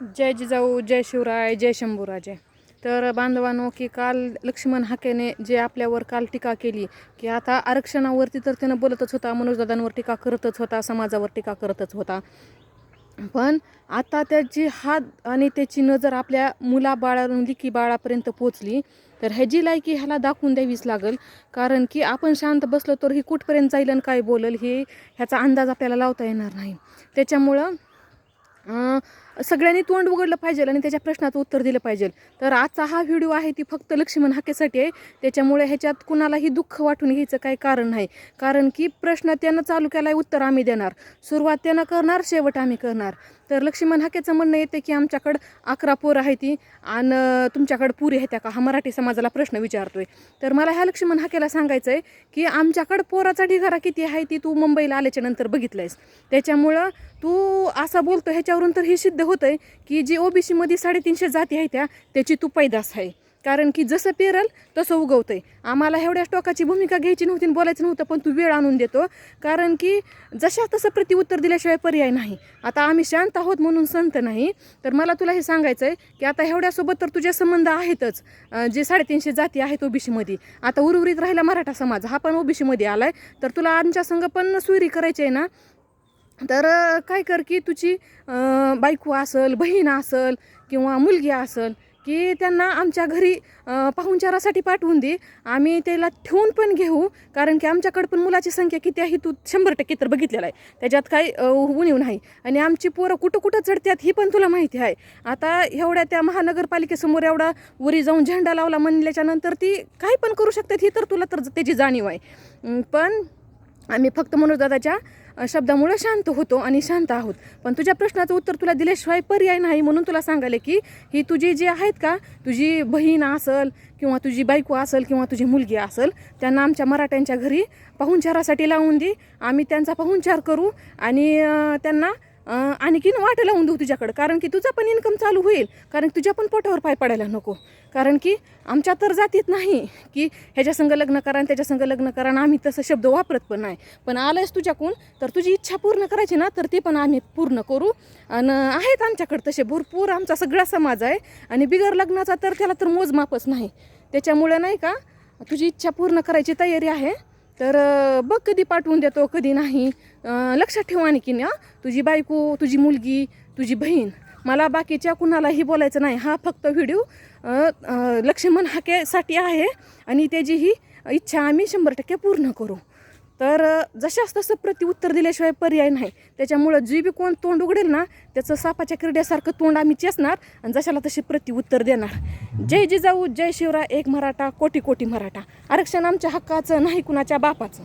जय जिजाऊ जय शिवराय जय शंभूराजे. तर बांधवांनो की काल लक्ष्मण हाकेने जे आपल्यावर काल टीका केली की आता आरक्षणावरती तर त्यानं बोलतच होता मनोजदादांवर टीका करतच होता समाजावर टीका करतच होता. पण आता त्याची हात आणि त्याची नजर आपल्या मुलाबाळावरून लिकी बाळापर्यंत पोचली तर ह्याची लायकी ह्याला दाखवून द्यावीच लागेल. कारण की आपण शांत बसलो तर ही कुठपर्यंत जाईल आणि काय बोलल हे ह्याचा अंदाज आपल्याला लावता येणार नाही. त्याच्यामुळं सगळ्यांनी तोंड उघडलं पाहिजे आणि त्याच्या प्रश्नाचं उत्तर दिलं पाहिजे. तर आजचा हा व्हिडिओ आहे ती फक्त लक्ष्मण हाकेसाठी आहे. त्याच्यामुळे ह्याच्यात कुणालाही दुःख वाटून घ्यायचं काही कारण नाही. कारण की प्रश्न त्यानं चालू केलाय उत्तर आम्ही देणार. सुरुवात त्यानं करणार शेवट आम्ही करणार. तर लक्ष्मण हाकेचं म्हणणं येते की आमच्याकडं अकरा पोरं आहे ती आणि तुमच्याकडं पुरी त्या का? हा मराठी समाजाला प्रश्न विचारतोय. तर मला ह्या लक्ष्मण हाकेला सांगायचं आहे की आमच्याकडं पोराचा ढिगारा किती आहे ती तू मुंबईला आल्याच्यानंतर बघितलंयस. त्याच्यामुळं तू असा बोलतो ह्याच्यावरून तर हे सिद्ध होतंय की जी ओबीसीमध्ये साडेतीनशे जाती आहे त्या त्याची तू पैदास आहे. कारण की जसं पेरल तसं उगवतं आहे आम्हाला एवढ्या स्टॉकाची भूमिका घ्यायची नव्हती बोलायचं नव्हतं पण तू वेळ आणून देतो. कारण की जशा तसं प्रतिउत्तर दिल्याशिवाय पर्याय नाही. आता आम्ही शांत आहोत म्हणून संत नाही. तर मला तुला हे सांगायचं आहे की आता एवढ्यासोबत तर तुझे संबंध आहेतच. जे साडेतीनशे जाती आहेत ओबीसीमध्ये. आता उर्वरित राहिला मराठा समाज. हा पण ओबीसीमध्ये आहे तर तुला आमच्या संघ पण सुरी करायची आहे ना? तर काय कर की तुझी बायको असल बहीण असल किंवा मुलगी असल की त्यांना आमच्या घरी पाहुणचारासाठी पाठवून दे. आम्ही त्याला ठेवून पण घेऊ कारण की आमच्याकडे पण मुलाची संख्या किती आहे तू शंभर टक्के तर बघितलेला आहे. त्याच्यात काही उणीव नाही. आणि आमची पोरं कुठं कुठं चढतात ही पण तुला माहिती आहे. आता एवढ्या त्या महानगरपालिकेसमोर एवढा वरी जाऊन झेंडा लावला म्हणल्याच्या नंतर ती काही पण करू शकतात ही तर तुला तर त्याची जाणीव आहे. पण आम्ही फक्त मनोजदादाच्या शब्दामुळे शांत होतो आणि शांत आहोत. पण तुझ्या प्रश्नाचं उत्तर तुला दिल्याशिवाय पर्याय नाही म्हणून तुला सांगायला की ही तुझी जी आहेत का तुझी बहीण असल किंवा तुझी बायको असेल किंवा तुझी मुलगी असेल त्यांना आमच्या मराठ्यांच्या घरी पाहुणचारासाठी लावून दे. आम्ही त्यांचा पाहुणचार करू आणि त्यांना आणखीन वाट लावून देऊ तुझ्याकडं कारण की तुझा पण इन्कम चालू होईल कारण तुझ्या पण पोटावर पाय पडायला नको. कारण की आमच्या तर जातीत नाही की ह्याच्यासंग लग्न करा आणि त्याच्यासंग लग्न करा आणि आम्ही तसं शब्द वापरत पण नाही. पण आलंयस तुझ्याकून तर तुझी इच्छा पूर्ण करायची ना तर ती पण आम्ही पूर्ण करू. आणि आहेत आमच्याकडे तसे भरपूर आमचा सगळा समाज आहे. आणि बिगर लग्नाचा तर त्याला तर मोजमापच नाही. त्याच्यामुळं नाही का तुझी इच्छा पूर्ण करायची तयारी आहे. तर बघ कधी पाठवून देतो कधी नाही. लक्षात ठेवा आणखी ना तुझी बायको तुझी मुलगी तुझी बहीण. मला बाकीच्या कुणालाही बोलायचं नाही. हा फक्त व्हिडिओ लक्ष्मण हाकेसाठी आहे. आणि त्याची ही इच्छा आम्ही शंभर टक्के पूर्ण करू. तर जशास तसं प्रतिउत्तर दिल्याशिवाय पर्याय नाही. त्याच्यामुळं जी बी कोण तोंड उघडेल ना त्याचं सापाच्या किरड्यासारखं तोंड आम्ही चेसणार आणि जशाला तशी प्रतिउत्तर देणार. जय जिजाऊ जय शिवराय एक मराठा कोटी कोटी मराठा. आरक्षण आमच्या हक्काचं नाही कुणाच्या बापाचं.